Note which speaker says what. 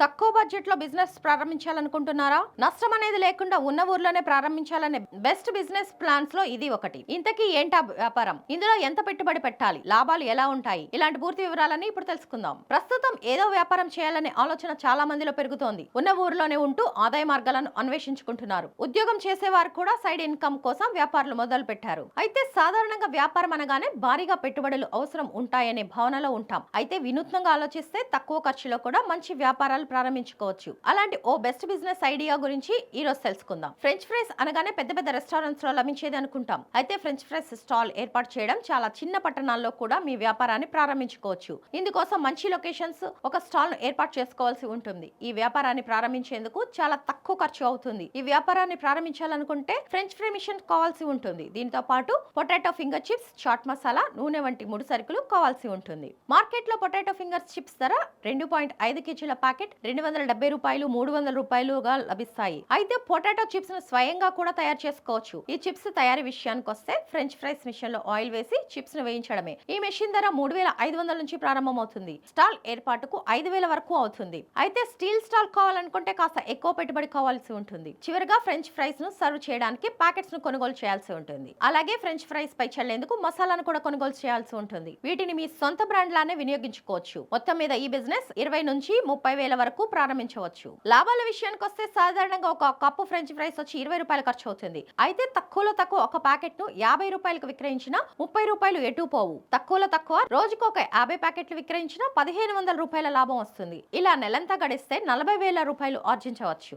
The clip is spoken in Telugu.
Speaker 1: తక్కువ బడ్జెట్లో బిజినెస్ ప్రారంభించాలనుకుంటున్నారా? నష్టం అనేది లేకుండా ఉన్న ఊర్లోనే ప్రారంభించాలనే బెస్ట్ బిజినెస్ ప్లాన్స్లో ఇది ఒకటి. ఇంతకీ ఏంటా వ్యాపారం? ఇందులో ఎంత పెట్టుబడి పెట్టాలి? లాభాలు ఎలా ఉంటాయి? ఇలాంటి పూర్తి వివరాలని ఇప్పుడు తెలుసుకుందాం. ప్రస్తుతం ఏదో వ్యాపారం చేయాలనే ఆలోచన చాలా మందిలో పెరుగుతోంది. ఉన్న ఊర్లోనే ఉంటూ ఆదాయ మార్గాలను అన్వేషించుకుంటున్నారు. ఉద్యోగం చేసేవారు కూడా సైడ్ ఇన్కమ్ కోసం వ్యాపారాలు మొదలు పెట్టారు. అయితే సాధారణంగా వ్యాపారం అనగానే భారీగా పెట్టుబడులు అవసరం ఉంటాయనే భావనలో ఉంటాం. అయితే వినూత్నంగా ఆలోచిస్తే తక్కువ ఖర్చులో కూడా మంచి వ్యాపారాలు ప్రారంభించుకోవచ్చు. అలాంటి ఓ బెస్ట్ బిజినెస్ ఐడియా గురించి ఈ రోజు తెలుసుకుందాం. ఫ్రెంచ్ ఫ్రైస్ అనగానే పెద్ద పెద్ద రెస్టారెంట్స్లో లభించేది అనుకుంటాం. అయితే ఫ్రెంచ్ ఫ్రైస్ స్టాల్ ఏర్పాటు చేయడం చాలా చిన్న పట్టణాల్లో కూడా మీ వ్యాపారాన్ని ప్రారంభించుకోవచ్చు. ఇందుకోసం మంచి లొకేషన్స్ ఒక స్టాల్ను ఏర్పాటు చేసుకోవాల్సి ఉంటుంది. ఈ వ్యాపారాన్ని ప్రారంభించేందుకు చాలా తక్కువ ఖర్చు అవుతుంది. ఈ వ్యాపారాన్ని ప్రారంభించాలనుకుంటే ఫ్రెంచ్ ఫ్రై మిషన్ కావాల్సి ఉంటుంది. దీంతో పాటు potato finger chips chaat masala నూనె వంటి ముడి సరుకులు కావాల్సి ఉంటుంది. మార్కెట్లో పొటాటో ఫింగర్ చిప్స్ ధర రెండు పాయింట్ ఐదు కేజీల ప్యాకెట్ రెండు వందల డెబ్బై రూపాయలు మూడు వందల రూపాయలుగా లభిస్తాయి. అయితే పొటాటో చిప్స్ను స్వయంగా కూడా తయారు చేసుకోవచ్చు. ఈ చిప్స్ తయారీ విషయానికి వస్తే ఫ్రెంచ్ ఫ్రైస్ మిషన్లో ఆయిల్ వేసి చిప్స్ను వేయించడమే. ఈ మెషిన్ ధర మూడు వేల ఐదు వందల నుంచి ప్రారంభమవుతుంది. స్టాల్ ఏర్పాటుకు ఐదు వేల వరకు అవుతుంది. అయితే స్టీల్ స్టాల్ కావాలనుకుంటే కాస్త ఎక్కువ పెట్టుబడి కావాల్సి ఉంటుంది. చివరిగా ఫ్రెంచ్ ఫ్రైస్ను సర్వ్ చేయడానికి ప్యాకెట్స్ను కొనుగోలు చేయాల్సి ఉంటుంది. అలాగే ఫ్రెంచ్ ఫ్రైస్ పై చల్లేందుకు మసాలాను కూడా కొనుగోలు చేయాల్సి ఉంటుంది. వీటిని మీ సొంత బ్రాండ్ లానే వినియోగించుకోవచ్చు. మొత్తం మీద ఈ బిజినెస్ ఇరవై నుంచి ముప్పై వేల వరకు గమనించవచ్చు లాభాల విషయానికి వస్తే సాధారణంగా ఒక కప్పు ఫ్రెంచ్ ఫ్రైస్ వచ్చి ఇరవై రూపాయలు ఖర్చు అవుతుంది అయితే తక్కువలో తక్కువ ఒక ప్యాకెట్ను యాభై రూపాయలకు విక్రయించిన ముప్పై రూపాయలు ఎటు పోవు. తక్కువలో తక్కువ రోజుకు ఒక యాభై ప్యాకెట్లు విక్రయించిన పదిహేను వందల రూపాయల లాభం వస్తుంది. ఇలా నెలంతా గడిస్తే నలభై వేల రూపాయలు ఆర్జించవచ్చు.